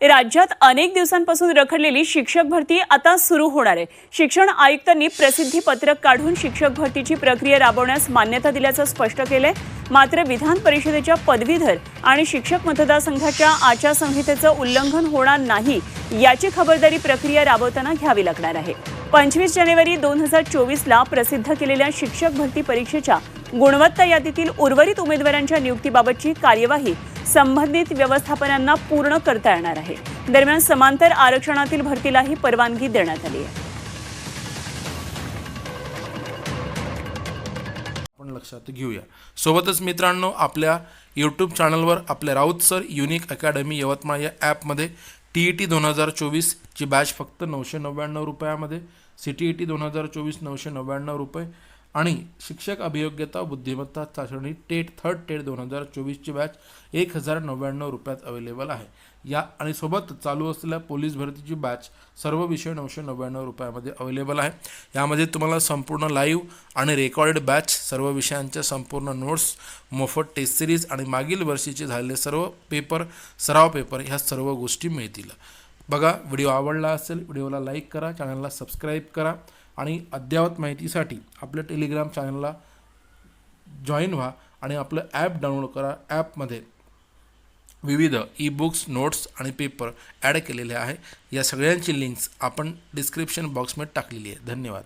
राज्यात अनेक दिवसांपासून रखडलेली शिक्षक भरती आता सुरू होणार आहे. शिक्षण आयुक्तांनी प्रसिद्धी पत्रक काढून शिक्षक भरतीची प्रक्रिया राबवण्यास मान्यता दिल्याचं स्पष्ट केलंय. मात्र विधान परिषदेच्या पदवीधर आणि शिक्षक मतदारसंघाच्या आचारसंहितेचं उल्लंघन होणार नाही याची खबरदारी प्रक्रिया राबवताना घ्यावी लागणार आहे. पंचवीस जानेवारी दोन हजार चोवीसला प्रसिद्ध केलेल्या शिक्षक भरती परीक्षेच्या गुणवत्ता यादीतील उर्वरित उमेदवारांच्या नियुक्तीबाबतची कार्यवाही संबंधित व्यवस्थापनांना पूर्ण करता येणार आहे. दरम्यान समांतर आरक्षणातील भरतीलाही परवानगी देण्यात आली आहे. आपण लक्षात घेऊया. सोबतच मित्रांनो आपल्या यूट्यूब चॅनलवर आपल्या Raut sir unique academy Yavatmal या ॲपमध्ये टी ई टी दोन हजार चोवीसची बॅच फक्त नऊशे नव्याण्णव रुपयामध्ये. सी टी ई टी दोन हजार चोवीस नऊशे नव्याण्णव रुपये. आणि शिक्षक अभियोग्यता बुद्धिमत्ता चाचणी टेट थर्ड टेट दोन हजार चोवीसची बॅच एक हजार नव्याण्णव रुपयात अवेलेबल आहे. या आणि सोबत चालू असलेल्या पोलीस भरतीची बॅच सर्व विषय नऊशे नव्याण्णव रुपयामध्ये अवेलेबल आहे. यामध्ये तुम्हाला संपूर्ण लाईव्ह आणि रेकॉर्डेड बॅच सर्व विषयांच्या संपूर्ण नोट्स मोफत टेस्ट सिरीज आणि मागील वर्षीचे झालेले सर्व पेपर सराव पेपर ह्या सर्व गोष्टी मिळतील. बघा व्हिडिओ आवडला असेल व्हिडिओला लाईक करा चॅनलला सबस्क्राईब करा. आणि अद्ययावत माहितीसाठी आपल्या टेलिग्राम चॅनलला जॉईन व्हा आणि आपलं ॲप डाउनलोड करा. ॲपमध्ये विविध ई बुक्स नोट्स आणि पेपर ॲड केलेले आहे. या सगळ्यांची लिंक्स आपण डिस्क्रिप्शन बॉक्समध्ये टाकलेली आहे. धन्यवाद.